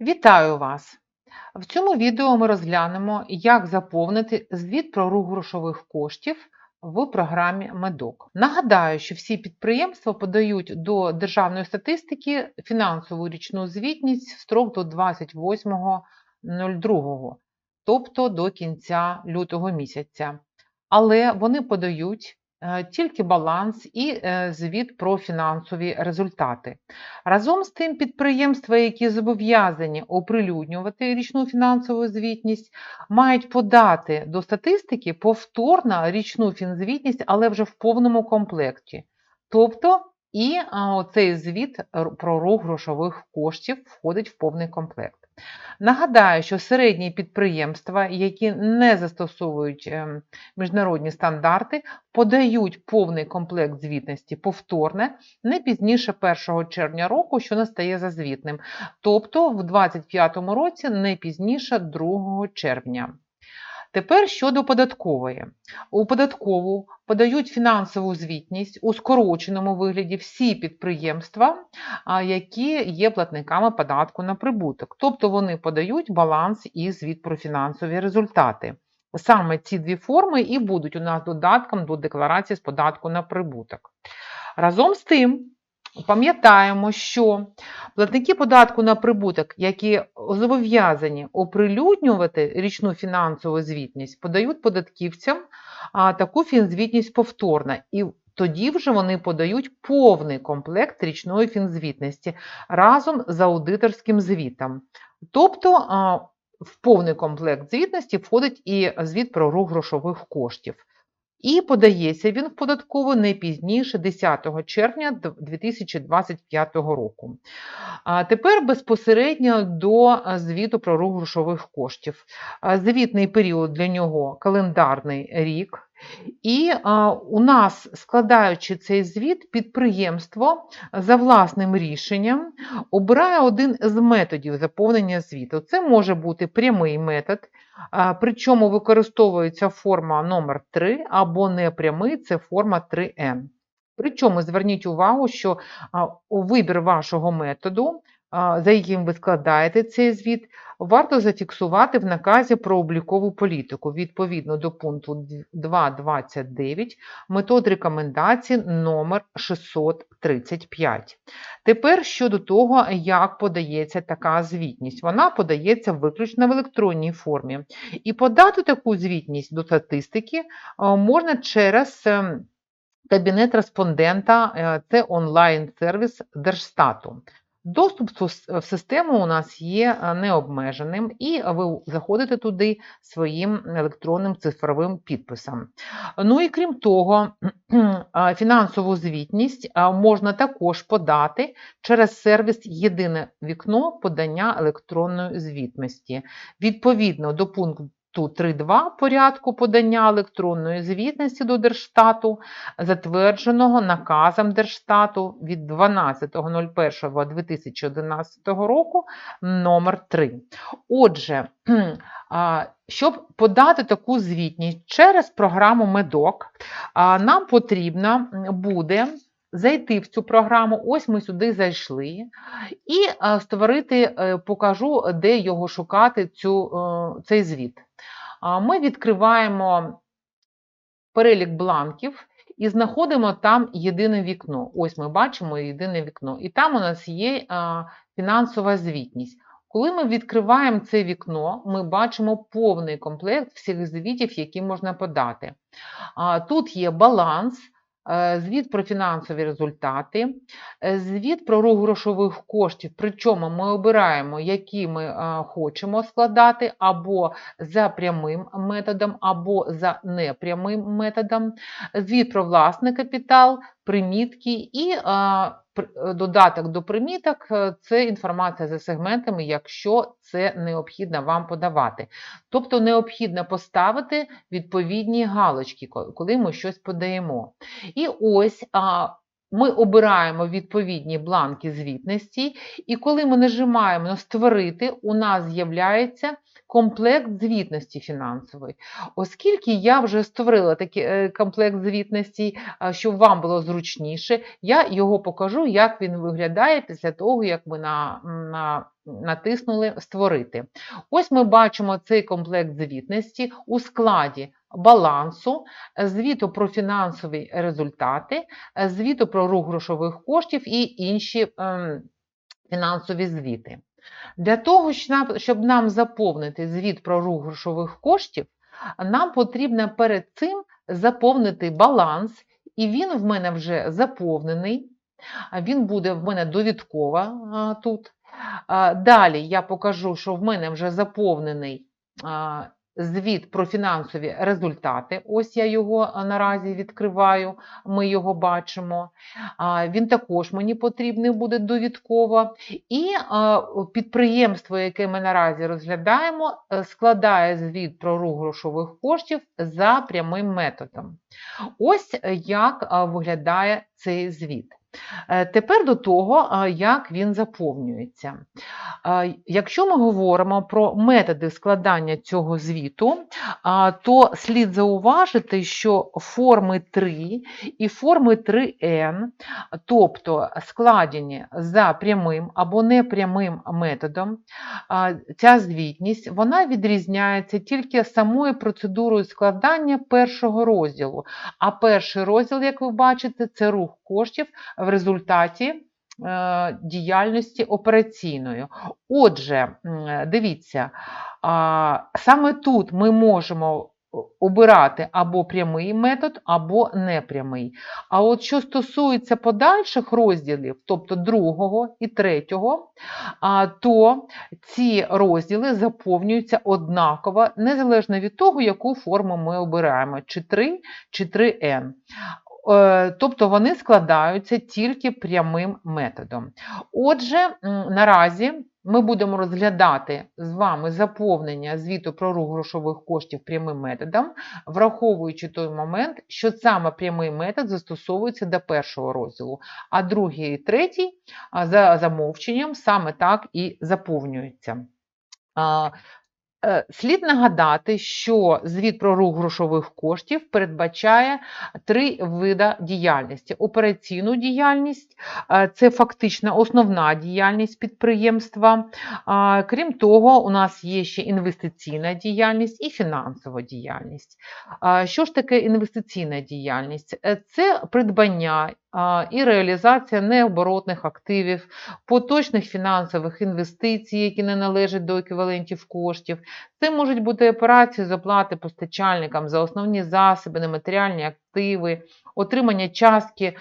Вітаю вас! В цьому відео ми розглянемо, як заповнити звіт про рух грошових коштів в програмі Медок. Нагадаю, що всі підприємства подають до державної статистики фінансову річну звітність в строк до 28.02, тобто до кінця лютого місяця. Але вони подають тільки баланс і е, звіт про фінансові результати. Разом з тим, підприємства, які зобов'язані оприлюднювати річну фінансову звітність, мають подати до статистики повторно річну фінзвітність, але вже в повному комплекті. Тобто і а, цей звіт про рух грошових коштів входить в повний комплект. Нагадаю, що середні підприємства, які не застосовують ем, міжнародні стандарти, подають повний комплект звітності повторне не пізніше 1 червня року, що настає за звітним, тобто в 2025 році не пізніше 2 червня. Тепер щодо податкової. У податкову подають фінансову звітність у скороченому вигляді всі підприємства, які є платниками податку на прибуток. Тобто вони подають баланс і звіт про фінансові результати. Саме ці дві форми і будуть у нас додатком до декларації з податку на прибуток. Разом з тим, пам'ятаємо, що платники податку на прибуток, які зобов'язані оприлюднювати річну фінансову звітність, подають податківцям таку фінзвітність повторно. І тоді вже вони подають повний комплект річної фінзвітності разом з аудиторським звітом. Тобто в повний комплект звітності входить і звіт про рух грошових коштів. І подається він в податкову не пізніше 10 червня д- 2025 року. А тепер безпосередньо до звіту про рух грошових коштів. Звітний період для нього календарний рік. І а, у нас, складаючи цей звіт, підприємство за власним рішенням обирає один з методів заповнення звіту. Це може бути прямий метод, а, Причому використовується форма номер 3 або непрямий це форма 3N. Причому зверніть увагу, що а, вибір вашого методу, за яким ви складаєте цей звіт, варто зафіксувати в наказі про облікову політику відповідно до пункту 2.29 метод рекомендацій номер 635. Тепер щодо того, як подається така звітність. Вона подається виключно в електронній формі. І подати таку звітність до статистики е, можна через е, кабінет респондента, е, це онлайн-сервіс Держстату. Доступ в систему у нас є е, необмеженим, і ви заходите туди своїм електронним цифровим підписом. Ну і крім того, фінансову звітність можна також подати через сервіс Єдине вікно подання електронної звітності. Відповідно до пункту 3.2 порядку подання електронної звітності до Держстату, затвердженого наказом Держстату від 12.01.2011 року номер 3. Отже, щоб подати таку звітність через програму Медок, нам потрібно буде зайти в цю програму. Ось ми сюди зайшли, і створити, е, покажу, де його шукати, цю, е, цей звіт. Ми відкриваємо перелік бланків і знаходимо там єдине вікно. Ось ми бачимо єдине вікно. І там у нас є фінансова звітність. Коли ми відкриваємо це вікно, ми бачимо повний комплект всіх звітів, які можна подати. Тут є баланс, е, звіт про фінансові результати, е, звіт про рух грошових коштів, причому ми обираємо, які ми е, хочемо складати, або за прямим методом, або за непрямим методом, звіт про власний капітал, примітки і е, додаток до приміток е, це інформація за сегментами, якщо це необхідно вам подавати. Тобто необхідно поставити відповідні галочки, коли ми щось подаємо. І ось ми обираємо відповідні бланки звітності, і коли ми нажимаємо на Створити, у нас з'являється комплект звітності фінансової. Оскільки я вже створила такий е, комплект звітності, щоб вам було зручніше, я його покажу, як він виглядає після того, як ми на, на, натиснули Створити. Ось ми бачимо цей комплект звітності у складі балансу, звіту про фінансові результати, звіту про рух грошових коштів і інші ем, фінансові звіти. Для того, щоб нам заповнити звіт про рух грошових коштів, нам потрібно перед цим заповнити баланс, і він в мене вже заповнений. Він буде в мене довідково тут. Далі я покажу, що в мене вже заповнений звіт про фінансові результати. Ось я його наразі відкриваю, ми його бачимо. Він також мені потрібний буде довідково. І підприємство, яке ми наразі розглядаємо, е, складає звіт про рух грошових коштів за прямим методом. Ось е, як виглядає цей звіт. Е, Тепер до того, як він заповнюється. Якщо ми говоримо про методи складання цього звіту, то слід зауважити, що форми 3 і форми 3N, тобто складені за прямим або непрямим методом, ця звітність вона відрізняється тільки самою процедурою складання першого розділу. А перший розділ, як ви бачите, це рух коштів в результаті е, діяльності операційної. Отже, дивіться, саме тут ми можемо обирати або прямий метод, або непрямий. А от що стосується подальших розділів, тобто другого і третього, то ці розділи заповнюються однаково, незалежно від того, яку форму ми обираємо, чи 3, чи 3N. Е, Тобто вони складаються тільки прямим методом. Отже, наразі ми будемо розглядати з вами заповнення звіту про рух грошових коштів прямим методом, враховуючи той момент, що саме прямий метод застосовується до першого розділу, а другий і третій за замовченням саме так і заповнюються. Е, Слід нагадати, що звіт про рух грошових коштів передбачає три види діяльності: операційну діяльність, е, це фактично основна діяльність підприємства. Крім того, у нас є ще інвестиційна діяльність і фінансова діяльність. Що ж таке інвестиційна діяльність? Е, Це придбання і реалізація необоротних активів, поточних фінансових інвестицій, які не належать до еквівалентів коштів. Це можуть бути операції з оплати постачальникам за основні засоби, нематеріальні активи, отримання частки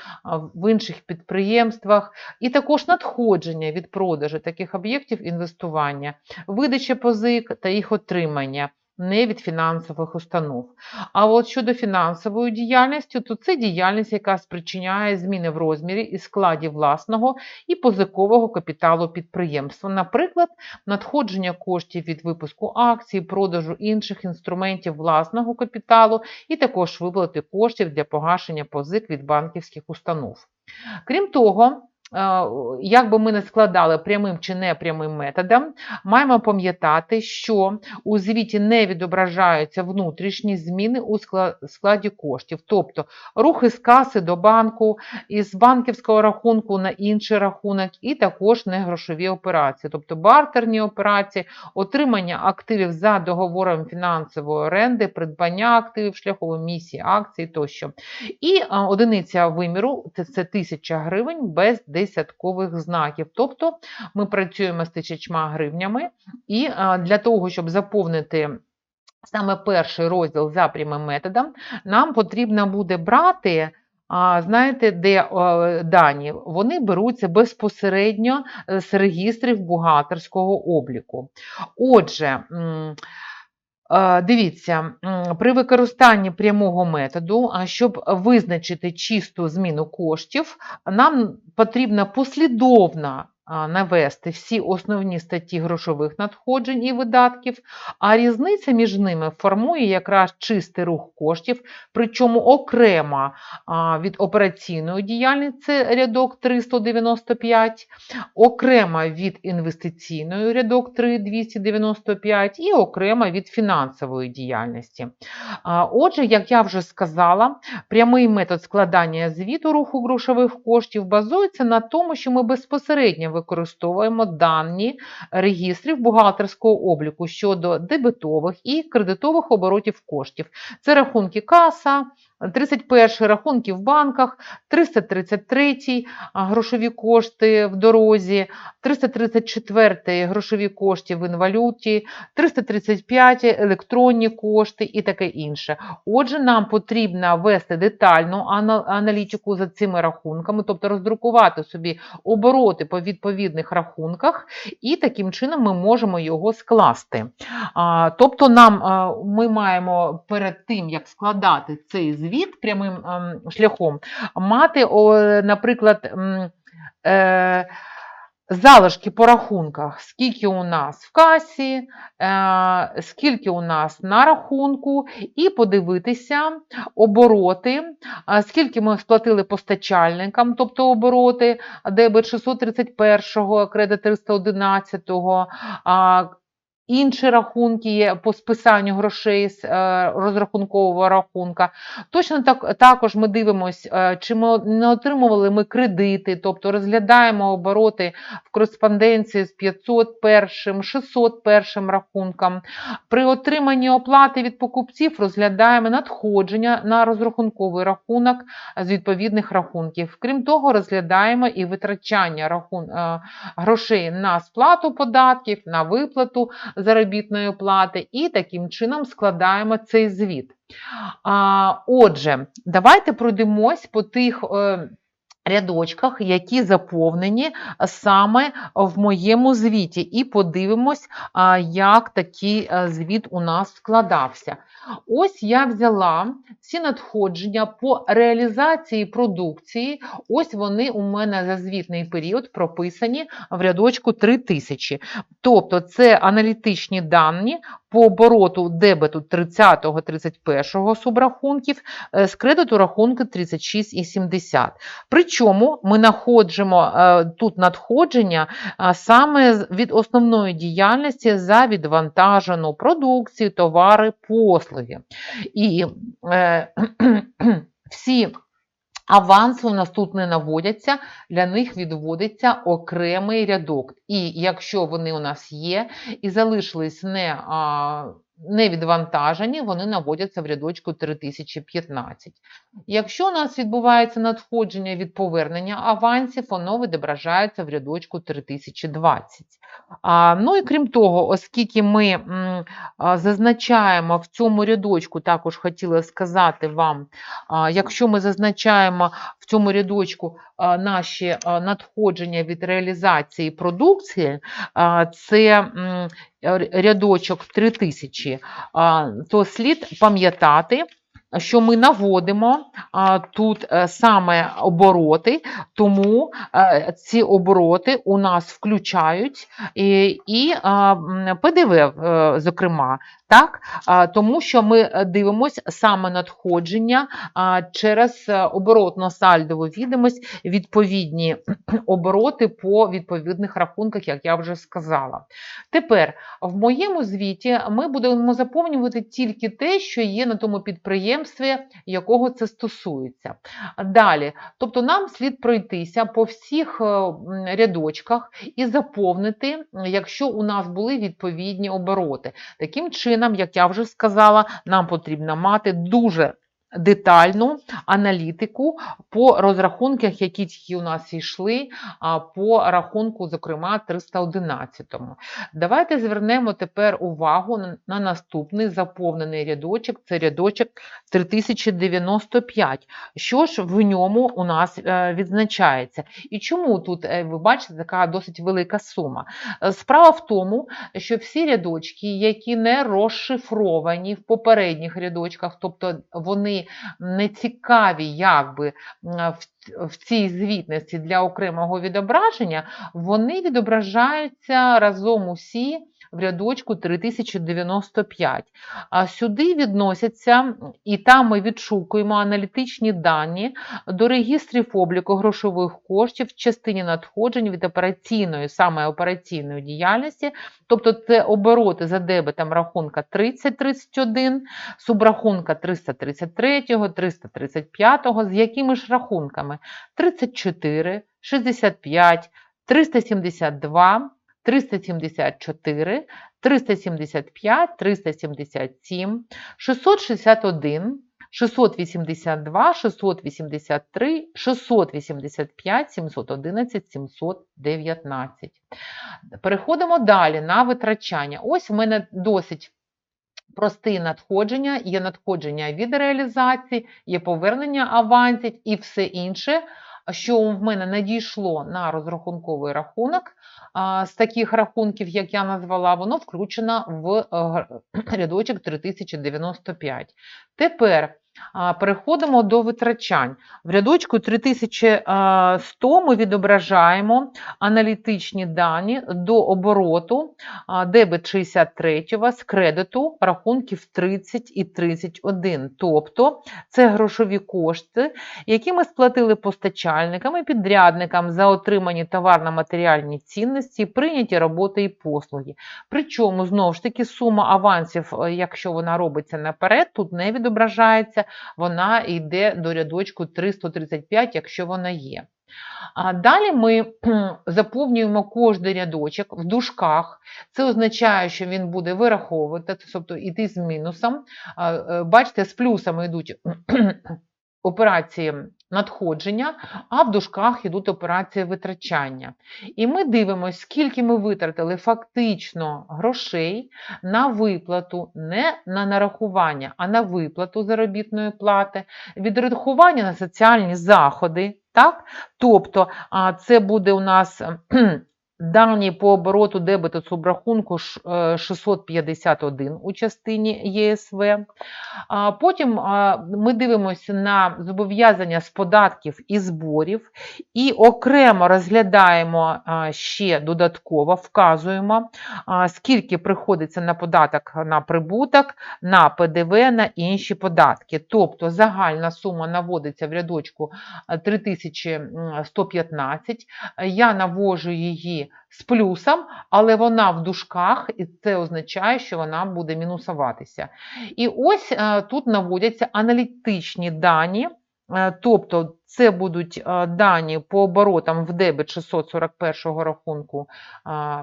в інших підприємствах, і також надходження від продажу таких об'єктів інвестування, видача позик та їх отримання. Не від фінансових установ. А от щодо фінансової діяльності, то це діяльність, яка спричиняє зміни в розмірі і складі власного і позикового капіталу підприємства. Наприклад, надходження коштів від випуску акцій, продажу інших інструментів власного капіталу і також виплати коштів для погашення позик від банківських установ. Крім того, як би ми не складали прямим чи непрямим методом, маємо пам'ятати, що у звіті не відображаються внутрішні зміни у складі коштів, тобто рухи з каси до банку, із банківського рахунку на інший рахунок, і також негрошові операції, тобто бартерні операції, отримання активів за договором фінансової оренди, придбання активів шляхом емісії акцій тощо. І одиниця виміру це, це 1000 гривень без десяткових знаків. Тобто ми працюємо з тисячма гривнями, і для того, щоб заповнити саме перший розділ за прямим методом, нам потрібно буде брати. Знаєте, де дані? Вони беруться безпосередньо з регістрів бухгалтерського обліку. Отже, Дивіться, при використанні прямого методу, а щоб визначити чисту зміну коштів, нам потрібна послідовно а, навести всі основні статті грошових надходжень і видатків, а різниця між ними формує якраз чистий рух коштів, причому окремо від операційної діяльності це рядок 395, окремо від інвестиційної рядок 3295 і окремо від фінансової діяльності. Отже, як я вже сказала, прямий метод складання звіту руху грошових коштів базується на тому, що ми безпосередньо використовуємо дані регістрів бухгалтерського обліку щодо дебетових і кредитових оборотів коштів. Це рахунки каса, 31 рахунки в банках, 333 грошові кошти в дорозі, 334 грошові кошти в інвалюті, 335 електронні кошти і таке інше. Отже, нам потрібно вести детальну аналітику за цими рахунками, тобто роздрукувати собі обороти по відповідних рахунках, і таким чином ми можемо його скласти. Тобто, нам ми маємо перед тим, як складати цей звіт прямим ем, шляхом, мати, наприклад, е, залишки по рахунках, скільки у нас в касі, е, скільки у нас на рахунку, і подивитися обороти, скільки ми сплатили постачальникам, тобто обороти, дебет 631, кредит 311, а, Інші рахунки є по списанню грошей з е, розрахункового рахунка. Точно так, також ми дивимося, е, чи ми не отримували ми кредити, тобто розглядаємо обороти в кореспонденції з 501, 601 рахунком. При отриманні оплати від покупців розглядаємо надходження на розрахунковий рахунок з відповідних рахунків. Крім того, розглядаємо і витрачання рахун... е, грошей на сплату податків, на виплату заробітної плати, і таким чином складаємо цей звіт. Отже, давайте пройдемось по тих. Е, Рядочках, які заповнені саме в моєму звіті, і подивимось, як такий е, звіт у нас складався. Ось я взяла всі надходження по реалізації продукції. Ось вони у мене за звітний період прописані в рядочку 3000. Тобто це аналітичні дані по обороту дебету 30-31 субрахунків, е, з кредиту рахунки 36,70. Причому ми знаходимо е, тут надходження саме від основної діяльності за відвантажену продукцію, товари, послуги. І е, всі аванси у нас тут не наводяться, для них відводиться окремий рядок. І якщо вони у нас є і залишились не, не відвантажені, вони наводяться в рядочку 3015. Якщо у нас відбувається надходження від повернення авансів, воно відображається в рядочку 3020. А, ну і крім того, оскільки ми м, зазначаємо в цьому рядочку, також хотіла сказати вам, а, якщо ми зазначаємо в цьому рядочку наші надходження від реалізації продукції, це рядочок 3000, а, то слід пам'ятати, що ми наводимо а, тут е, саме обороти, тому е, ці обороти у нас включають і, і а, ПДВ, е, зокрема, так? Тому що ми е, дивимося саме надходження через е, оборотно-сальдову відомість, відповідні обороти по відповідних рахунках, як я вже сказала. Тепер в моєму звіті ми будемо заповнювати тільки те, що є на тому підприємстві, якого це стосується. Далі, тобто нам слід пройтися по всіх е, рядочках і заповнити, якщо у нас були відповідні обороти. Таким чином, як я вже сказала, нам потрібно мати дуже детальну аналітику по розрахунках, які тільки у нас йшли, по рахунку, зокрема, 311. Давайте звернемо тепер увагу на- на наступний заповнений рядочок, це рядочок 3095. Що ж в ньому у нас е, відзначається? І чому тут, е, ви бачите, така досить велика сума? Е, Справа в тому, що всі рядочки, які не розшифровані в попередніх рядочках, тобто вони не цікаві якби в, в цій звітності для окремого відображення, вони відображаються разом усі в рядочку 3095. А сюди відносяться, і там ми відшукуємо аналітичні дані до регістрів обліку грошових коштів в частині надходжень від операційної, саме операційної діяльності, тобто це обороти за дебетом рахунка 3031, субрахунка 333, 335, з якими ж рахунками 34, 65, 372, 374, 375, 377, 661, 682, 683, 685, 711, 719. Переходимо далі на витрачання. Ось в мене досить прості надходження, є надходження від реалізації, є повернення авансів і все інше, що в мене надійшло на розрахунковий рахунок. З таких рахунків, як я назвала, воно включено в е, рядочок 3095. Тепер переходимо до витрачань. В рядочку 3100 ми відображаємо аналітичні дані до обороту дебет 63 з кредиту рахунків 30 і 31. Тобто це грошові кошти, які ми сплатили постачальникам і підрядникам за отримані товарно-матеріальні цінності, прийняті роботи і послуги. Причому, знову ж таки, сума авансів, е, якщо вона робиться наперед, тут не відображається, вона йде до рядочку 335, якщо вона є. Далі ми заповнюємо кожний рядочок в дужках. Це означає, що він буде вираховувати, тобто йти з мінусом. Е, Бачите, з плюсами йдуть операції надходження, а в дужках йдуть операції витрачання. І ми дивимося, скільки ми витратили фактично грошей на виплату, не на нарахування, а на виплату заробітної плати, відрахування на соціальні заходи. Так? Тобто це буде у нас дані по обороту дебету субрахунку ш- е, 651 у частині ЄСВ. Потім ми дивимося на зобов'язання з податків і зборів і окремо розглядаємо ще додатково, вказуємо, скільки приходиться на податок на прибуток, на ПДВ, на інші податки. Тобто загальна сума наводиться в рядочку 3115. Я навожу її з плюсом, але вона в дужках, і це означає, що вона буде мінусуватися. І ось е, тут наводяться аналітичні дані, е, тобто це будуть е, дані по оборотам в дебет 641 рахунку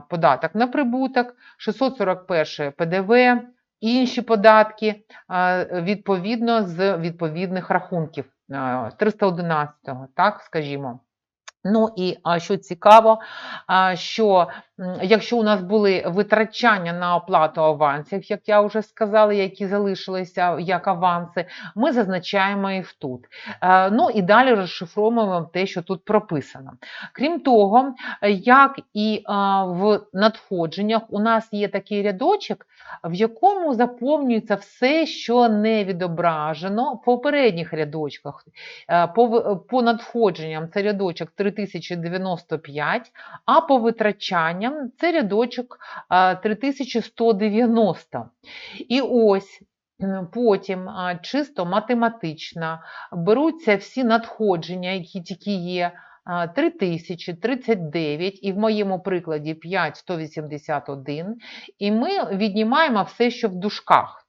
податок на прибуток, 641 ПДВ, інші податки відповідно з відповідних рахунків е, 311-го, так скажімо. Ну і що цікаво, що якщо у нас були витрачання на оплату авансів, як я вже сказала, які залишилися як аванси, ми зазначаємо їх тут. Е, Ну і далі розшифровуємо те, що тут прописано. Крім того, як і в надходженнях, у нас є такий рядочок, в якому заповнюється все, що не відображено в попередніх рядочках. Е, По, надходженням це рядочок 3095, а по витрачанням це рядочок е, 3190. І ось потім чисто математично беруться всі надходження, які тільки є. 3039 і в моєму прикладі 5181, і ми віднімаємо все, що в дужках.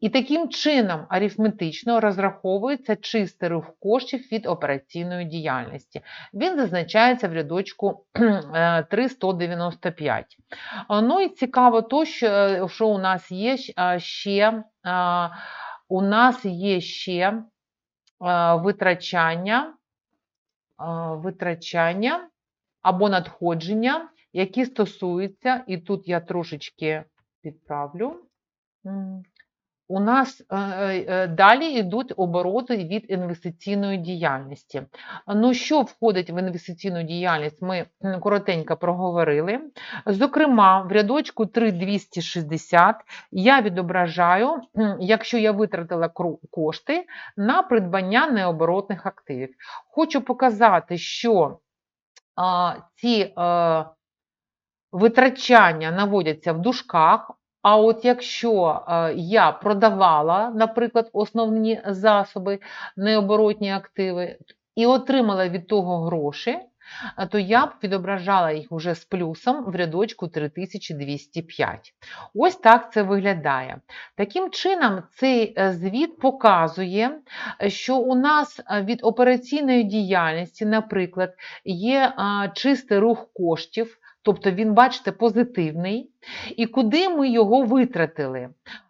І таким чином арифметично розраховується чистий рух коштів від операційної діяльності. Він зазначається в рядочку е, 395. Ну і цікаво то, що, е, що у нас є ще, у нас є ще витрачання, витрачання або надходження, які стосуються, і тут я трошечки підправлю. У нас е, е, далі йдуть обороти від інвестиційної діяльності. Ну, що входить в інвестиційну діяльність, ми коротенько проговорили. Зокрема, в рядочку 3260 я відображаю, якщо я витратила кошти на придбання необоротних активів. Хочу показати, що ці е, витрачання наводяться в дужках. А от якщо е, я продавала, наприклад, основні засоби, необоротні активи, і отримала від того гроші, е, то я б відображала їх вже з плюсом в рядочку 3205. Ось так це виглядає. Таким чином, цей е, звіт показує, що у нас від операційної діяльності, наприклад, є чистий рух коштів, тобто він, бачите, позитивний, і куди ми його витратили.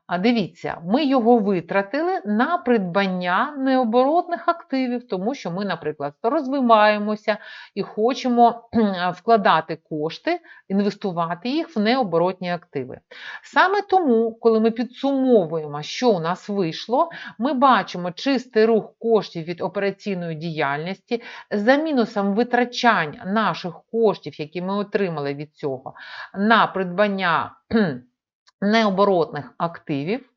А дивіться, ми його витратили на придбання необоротних активів, тому що ми, наприклад, розвиваємося і хочемо вкладати кошти, інвестувати їх в необоротні активи. Саме тому, коли ми підсумовуємо, що у нас вийшло, ми бачимо чистий рух коштів від операційної діяльності за мінусом витрачань наших коштів, які ми отримали від цього, на придбання необоротних активів.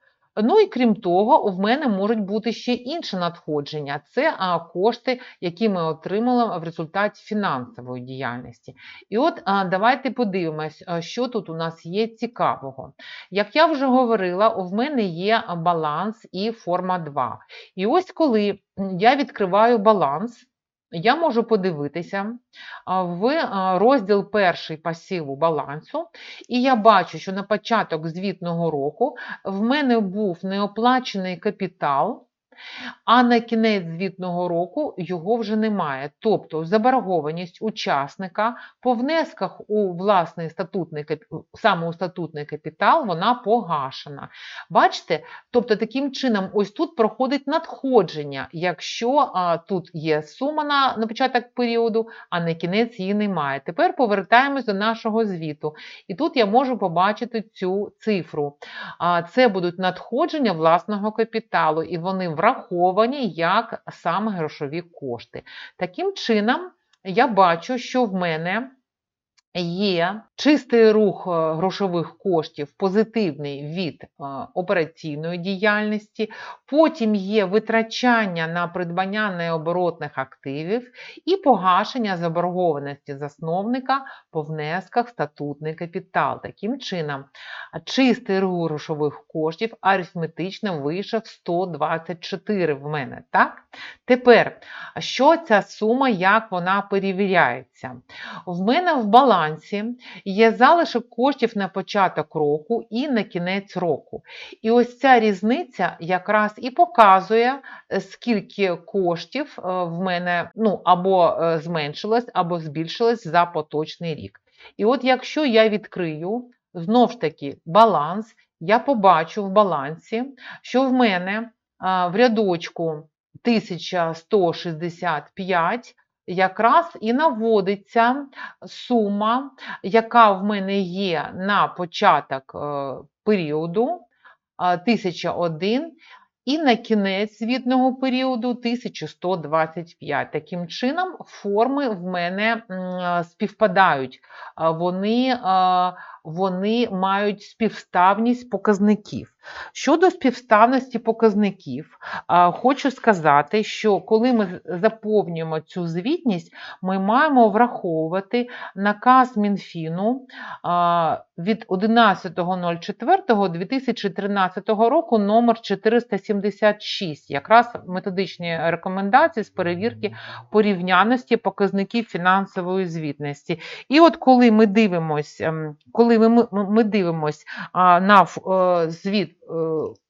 Ну і крім того, в мене можуть бути ще інші надходження. Це кошти, які ми отримали в результаті фінансової діяльності. І от давайте подивимось, що тут у нас є цікавого. Як я вже говорила, в мене є баланс і форма 2. І ось коли я відкриваю баланс, я можу подивитися в розділ перший пасиву балансу, і я бачу, що на початок звітного року в мене був неоплачений капітал, а на кінець звітного року його вже немає. Тобто заборгованість учасника по внесках у власний статутний саме у статутний капітал вона погашена. Бачите? Тобто таким чином, ось тут проходить надходження, якщо а, тут є сума на, на початок періоду, а на кінець її немає. Тепер повертаємось до нашого звіту. І тут я можу побачити цю цифру. А, Це будуть надходження власного капіталу, і вони враховані як саме грошові кошти. Таким чином, я бачу, що в мене є чистий рух е, грошових коштів позитивний від е, операційної діяльності, потім є витрачання на придбання необоротних активів і погашення заборгованості засновника по внесках в статутний капітал. Таким чином, чистий рух грошових коштів арифметично вийшов 124 в мене. Так? Тепер, що ця сума, як вона перевіряється? В мене в балансі є залишок коштів на початок року і на кінець року. І ось ця різниця якраз і показує, е, скільки коштів е, в мене ну, або е, зменшилось, або збільшилось за поточний рік. І от якщо я відкрию знов ж таки баланс, я побачу в балансі, що в мене в рядочку 1165 якраз і наводиться сума, яка в мене є на початок е, періоду 1001 і на кінець звітного періоду 1125. Таким чином, форми в мене співпадають. Вони, а, вони мають співставність показників. Щодо співставності показників, хочу сказати, що коли ми заповнюємо цю звітність, ми маємо враховувати наказ Мінфіну від 11.04.2013 року номер 476, якраз методичні рекомендації з перевірки порівняності показників фінансової звітності. І от коли ми дивимось, ем, коли ми, ми, а, на е, звіт е,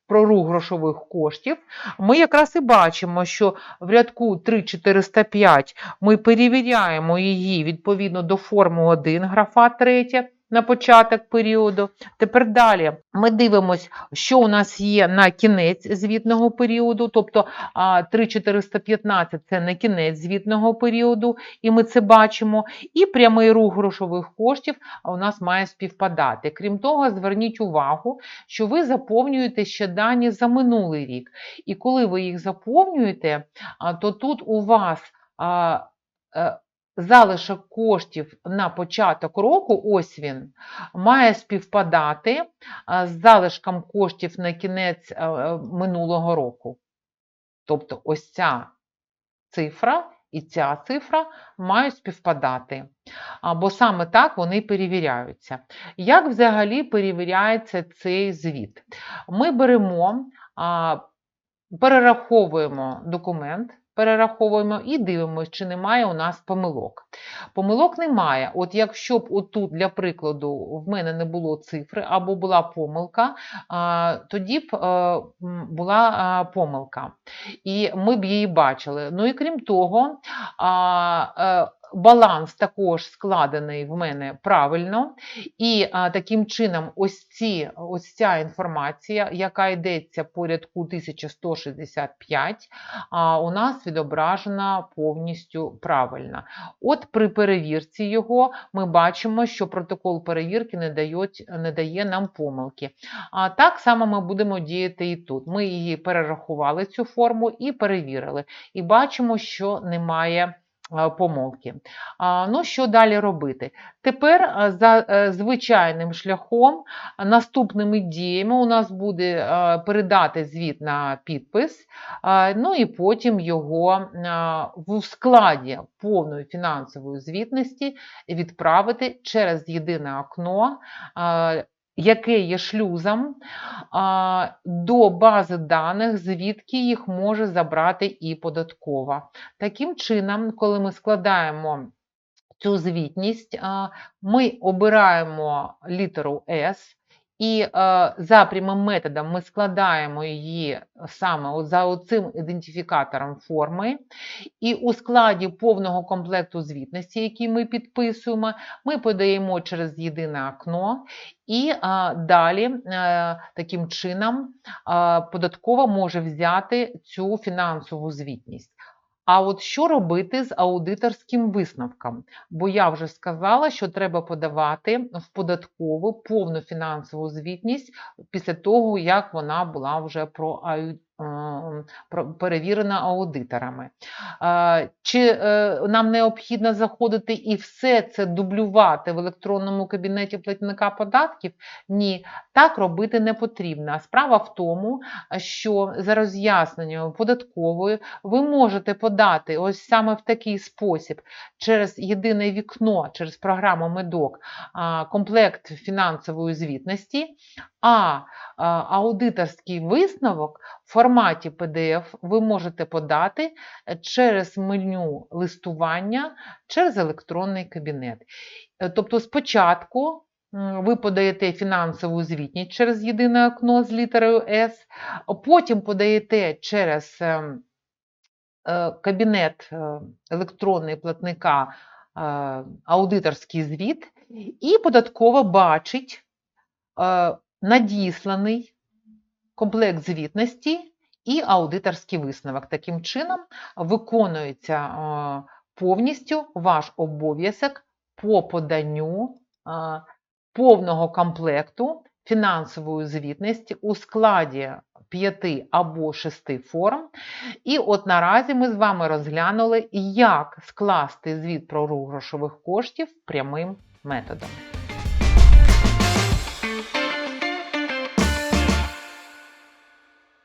про рух грошових коштів, ми якраз і бачимо, що в рядку 3405 ми перевіряємо її відповідно до форму 1, графа 3, на початок періоду. Тепер далі ми дивимося, що у нас є на кінець звітного періоду, тобто 3,415 це на кінець звітного періоду, і ми це бачимо. І прямий рух грошових коштів у нас має співпадати. Крім того, зверніть увагу, що ви заповнюєте ще дані за минулий рік. І коли ви їх заповнюєте, то тут у вас е, залишок коштів на початок року, ось він, має співпадати з залишком коштів на кінець е, е, минулого року. Тобто ось ця цифра і ця цифра мають співпадати. Бо саме так вони перевіряються. Як взагалі перевіряється цей звіт? Ми беремо, перераховуємо документ, перераховуємо і дивимося, чи немає у нас помилок. Помилок немає. От якщо б отут, для прикладу, в мене не було цифри або була помилка, тоді б е, була помилка. І ми б її бачили. Ну і крім того, е, баланс також складений в мене правильно. І а, таким чином, ось, ці, ось ця інформація, яка йдеться по рядку 1165, а, у нас відображена повністю правильно. От при перевірці його ми бачимо, що протокол перевірки не, дають, не дає нам помилки. А так само ми будемо діяти і тут. Ми її перерахували цю форму і перевірили. І бачимо, що немає помилки. Ну, що далі робити? Тепер е, за е, звичайним шляхом, наступними діями у нас буде е, передати звіт на підпис, ну і потім його в складі повної фінансової звітності відправити через єдине окно. Яке є шлюзом до бази даних, звідки їх може забрати і податкова. Таким чином, коли ми складаємо цю звітність, ми обираємо літеру S, і е, за прямим методом ми складаємо її саме за цим ідентифікатором форми. І у складі повного комплекту звітності, який ми підписуємо, ми подаємо через єдине окно, і а, далі е, таким чином а, податкова може взяти цю фінансову звітність. А от що робити з аудиторським висновком? Бо я вже сказала, що треба подавати в податкову повну фінансову звітність після того, як вона була вже про ем, про- перевірена аудиторами. Чи е, нам необхідно заходити і все це дублювати в електронному кабінеті платника податків? Ні, так робити не потрібно. Справа в тому, що за роз'ясненням податкової ви можете подати ось саме в такий спосіб через єдине вікно, через програму Медок комплект фінансової звітності, а а, аудиторський висновок в форматі PDF ви можете подати е, через меню листування, через електронний кабінет. Е, Тобто спочатку ви подаєте фінансову звітність через єдине окно з літерою а потім подаєте через ем, е, кабінет е, електронний платника е, аудиторський звіт, і податкова бачить е, надісланий комплект звітності і аудиторський висновок. Таким чином виконується е, повністю ваш обов'язок по поданню е, повного комплекту фінансової звітності у складі п'яти або шести форм. І от наразі ми з вами розглянули, як скласти звіт про грошових коштів прямим методом.